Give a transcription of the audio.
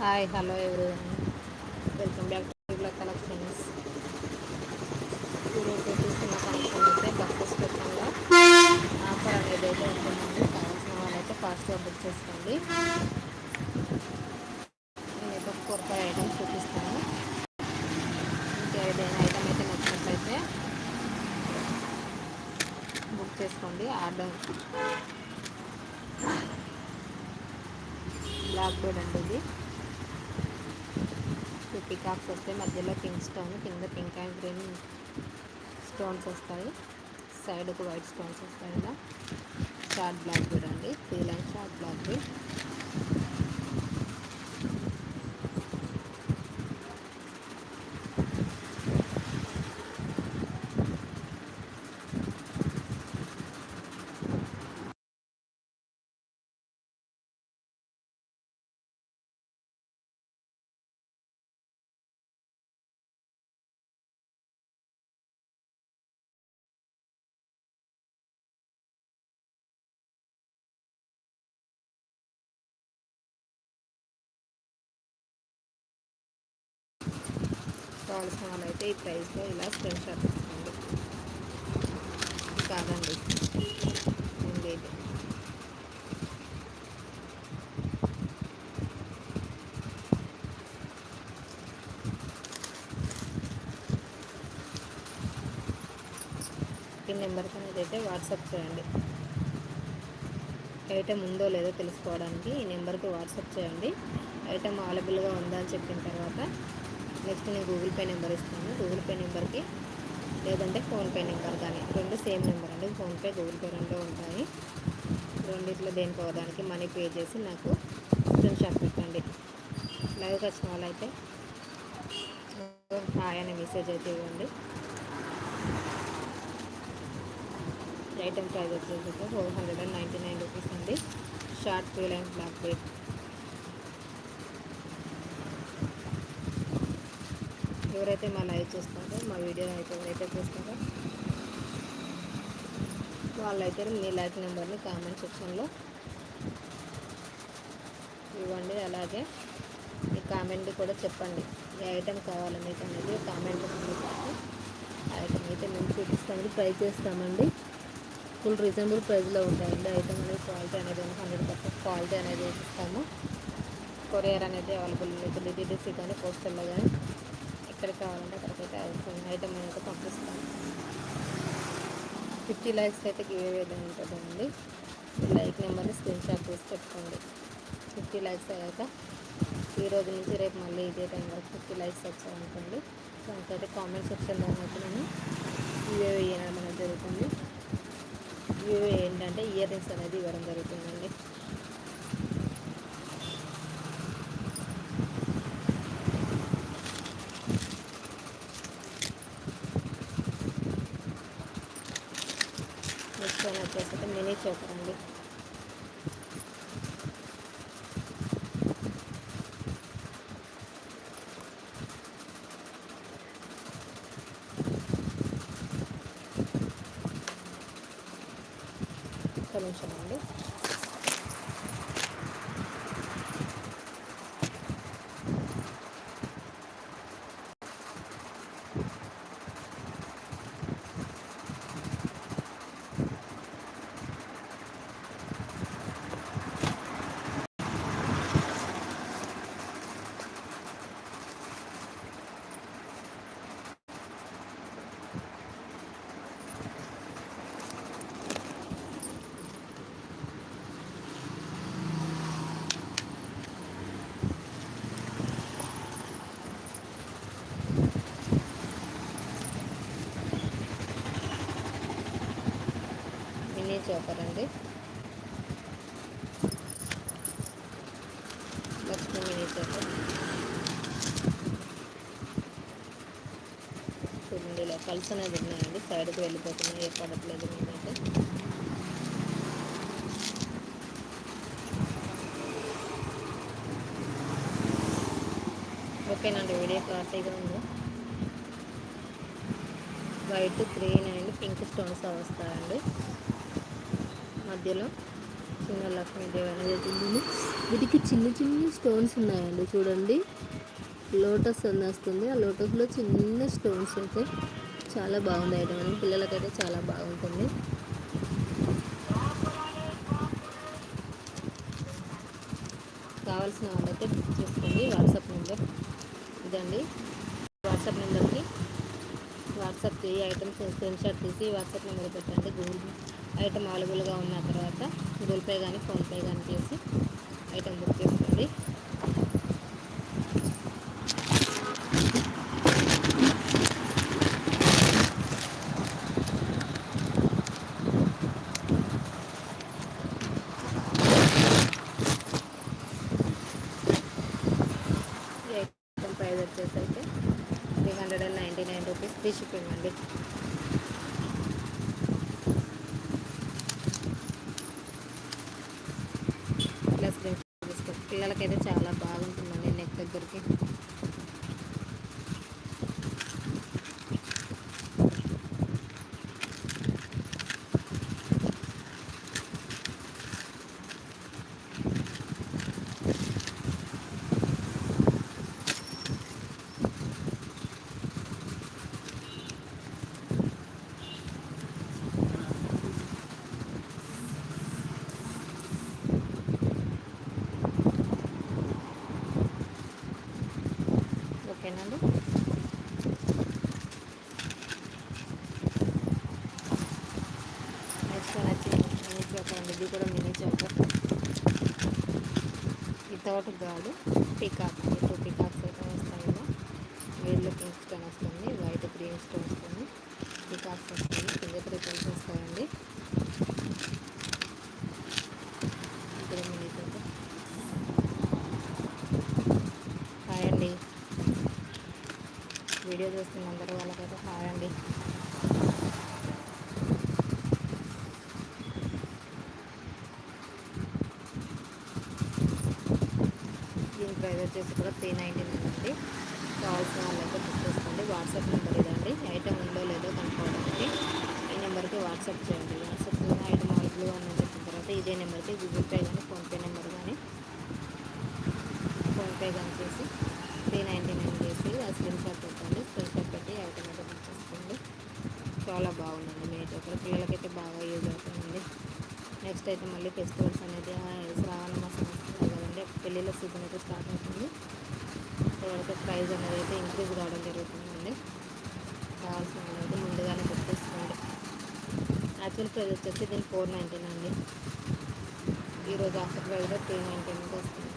Hi hello everyone welcome back to black collections ఈరోజు చూస్తున్న collection అయితే బస్సు స్పెషల్లో ఆఫర్ అనేది అయితే ఉంటుందండి కావాల్సిన వాళ్ళైతే ఫాస్ట్గా బుక్ చేసుకోండి నేనైతే ఫోర్ ఫైవ్ ఐటమ్స్ చూపిస్తాను ఇంకేదైనా ఐటమ్ అయితే నచ్చినట్లయితే బుక్ చేసుకోండి ఆర్డర్ బ్లాక్ బోర్డ్ అండి ఇది పికాక్స్ వస్తాయి. మధ్యలో పింక్ స్టోన్ కింద పింక్ అండ్ గ్రీన్ స్టోన్స్ వస్తాయి. సైడ్కు వైట్ స్టోన్స్ వస్తాయి. ఇలా షార్ట్ బ్లాక్ కూడా అండి త్రీ లైన్ షార్ట్ బ్లాక్. కావాల్సిన వాళ్ళైతే ఈ ప్రైస్లో ఇలా స్క్రీన్ షాట్ తీసుకోండి. కాదండి. ఇంకైతే ఈ నెంబర్కి అనేది అయితే వాట్సాప్ చేయండి. ఐటెం ఉందో లేదో తెలుసుకోవడానికి ఈ నెంబర్కి వాట్సాప్ చేయండి. ఐటెం అవైలబుల్గా ఉందా అని చెప్పిన తర్వాత నెక్స్ట్ నేను గూగుల్ పే నెంబర్ ఇస్తాను. గూగుల్ పే నెంబర్కి లేదంటే ఫోన్పే నెంబర్ కానీ రెండు సేమ్ నెంబర్ అండి. ఫోన్పే గూగుల్ పే రెండు ఉంటాయి. రెండిట్లో దేనికి దానికి మనీ పే చేసి నాకు స్క్రీన్ షాట్ పెట్టండి. లైవ్కి వచ్చిన వాళ్ళైతే హాయ్ అనే మెసేజ్ అయితే ఇవ్వండి. ఐటమ్ ప్రైస్ వచ్చేసి four hundred and ninety nine rupees అండి. Short free line black bed ఎవరైతే మా లైవ్ చూస్తారో మా వీడియో అయితే ఎవరైతే చూస్తారో వాళ్ళైతే మీ లైక్ నెంబర్ని కామెంట్ సెక్షన్లో ఇవ్వండి. అలాగే మీ కామెంట్ కూడా చెప్పండి. ఏ ఐటెం కావాలి మీకు అనేది కామెంట్ ఐటెం అయితే మేము చూపిస్తామండి ట్రై చేస్తామండి. ఫుల్ రీజనబుల్ ప్రైస్లో ఉంటాయండి. ఐటమ్ అనేది క్వాలిటీ అనేది హండ్రెడ్ పర్సెంట్ క్వాలిటీ అనేది ఇస్తాము. కొరియర్ అనేది అవైలబుల్ మీకు డిటీడీసీ కానీ పోస్టల్లో కానీ. ఎక్కడికి కావాలంటే అక్కడికైతే ఐటమ్ అయితే పంపిస్తాను ఫిఫ్టీ లైక్స్ అయితే గివ్ విధంగా ఉంటుందండి. లైక్ నెంబర్ని స్క్రీన్ షాట్ తీసి పెట్టుకోండి ఫిఫ్టీ లైక్స్ అయ్యాక ఈ రోజు నుంచి రేపు మళ్ళీ ఇదే టైం వరకు ఫిఫ్టీ లైక్స్ వచ్చాయనుకోండి. దానికైతే కామెంట్ సెక్షన్ అయితే నేను యూఏ వేయడం అనేది జరుగుతుంది. యూఏ ఏంటంటే ఇయర్ రింగ్స్ అనేది ఇవ్వడం జరుగుతుందండి. నెక్స్ట్ వన్ వచ్చేసి మినీ చోకర్ అండి ఒక్క నిమిషం అండి. మినీ చోకర్ అండి లక్ష్మి మినీ చోకర్ చూడండి ఇలా కలిసి అనేది ఉన్నాయండి. సైడ్కి వెళ్ళిపోతున్నాయి. ఏ పడట్లేదు మేమైతే. ఓకేనండి వీడియో క్లారిటీగా ఉంది. White green and pink stones వస్తాయండి. మధ్యలో చిన్న లక్ష్మీ అనేది వీటికి చిన్న చిన్న స్టోన్స్ ఉన్నాయండి చూడండి. లోటస్ అని వస్తుంది ఆ లోటస్లో చిన్న స్టోన్స్ అయితే చాలా బాగుంది ఐటమ్ పిల్లలకైతే చాలా బాగుంటుంది. కావాల్సిన వాళ్ళైతే బుక్ చేసుకోండి. వాట్సాప్ నెంబర్ ఇదండి. వాట్సాప్ నెంబర్కి వాట్సాప్ ఈ ఐటమ్స్ స్క్రీన్ షాట్ తీసి వాట్సాప్ నెంబర్ పెట్టండి. గూగుల్ ఐటమ్ అవైలబుల్గా ఉన్న తర్వాత గూగుల్ పే కానీ ఫోన్పే కానీ చేసి ఐటమ్ బుక్ చేసుకోండి. ఐటమ్ ప్రైస్ వచ్చేసి అయితే three hundred and ninety nine rupees free shipping అండి ప్లస్ బిస్కెట్ పిల్లలకైతే చాలా బాగుంటుందండి నెక్ దగ్గరికి. ఓకేనండి. నెక్స్ట్ నచ్చి మినీ అండి ఇది కూడా మినీ చోక వితౌట్ గాడు పికాక్ టూ పికాక్స్ అయితే వస్తాయి ఇలా వేళ్ళు పింక్ స్టోన్ వస్తుంది వైట్ గ్రీన్ స్టోన్ వస్తుంది పికాక్స్ వస్తుంది కింద కలిసి వస్తాయండి ఇక్కడ మినీ చోక హాయ్ అండి వీడియో చూస్తున్న అందరూ వాళ్ళకైతే హాయ్ అండి. దీని ప్రైస్ వచ్చేసి కూడా త్రీ నైంటీ నైన్ అండి. కావాల్సిన వాళ్ళైతే బుక్ చేసుకోండి. వాట్సాప్ నెంబర్ ఇదండి. ఐటమ్ ఉందో లేదో కనుక్కోవడానికి ఈ నెంబర్కి వాట్సాప్ చేయండి వాట్సాప్ చేసిన ఐటమ్ అవైలబుల్ అని చెప్పిన తర్వాత ఇదే నెంబర్కి గూగుల్ పే కానీ ఫోన్పే నెంబర్ కానీ ఫోన్పే కానీ చేసి త్రీ నైంటీ నైన్ చేసి ఆ స్క్రీన్ షాట్ పెట్టండి స్క్రీన్ షాట్ పెట్టి ఐటమ్ అయితే బుక్ చేసుకోండి చాలా బాగుందండి. మీ అయితే ఇక్కడ పిల్లలకైతే బాగా యూజ్ అవుతుందండి. నెక్స్ట్ అయితే మళ్ళీ ఫెస్టివల్స్ అనేది శ్రావణ మాసం వస్తుంది కదండి. పెళ్ళిళ్ళ సీజన్ అయితే స్టార్ట్ అవుతుంది. తర్వాత ప్రైస్ అనేది అయితే ఇంక్రీజ్ కావడం జరుగుతుందండి. కావాల్సిన అయితే ముందుగానే బుక్ చేసుకోండి. యాక్చువల్ ప్రైస్ వచ్చేసి దీని ఫోర్ నైంటీన్ అండి. ఈరోజు ఆఫర్ ప్రైస్లో త్రీ నైంటీన్కి వస్తుంది.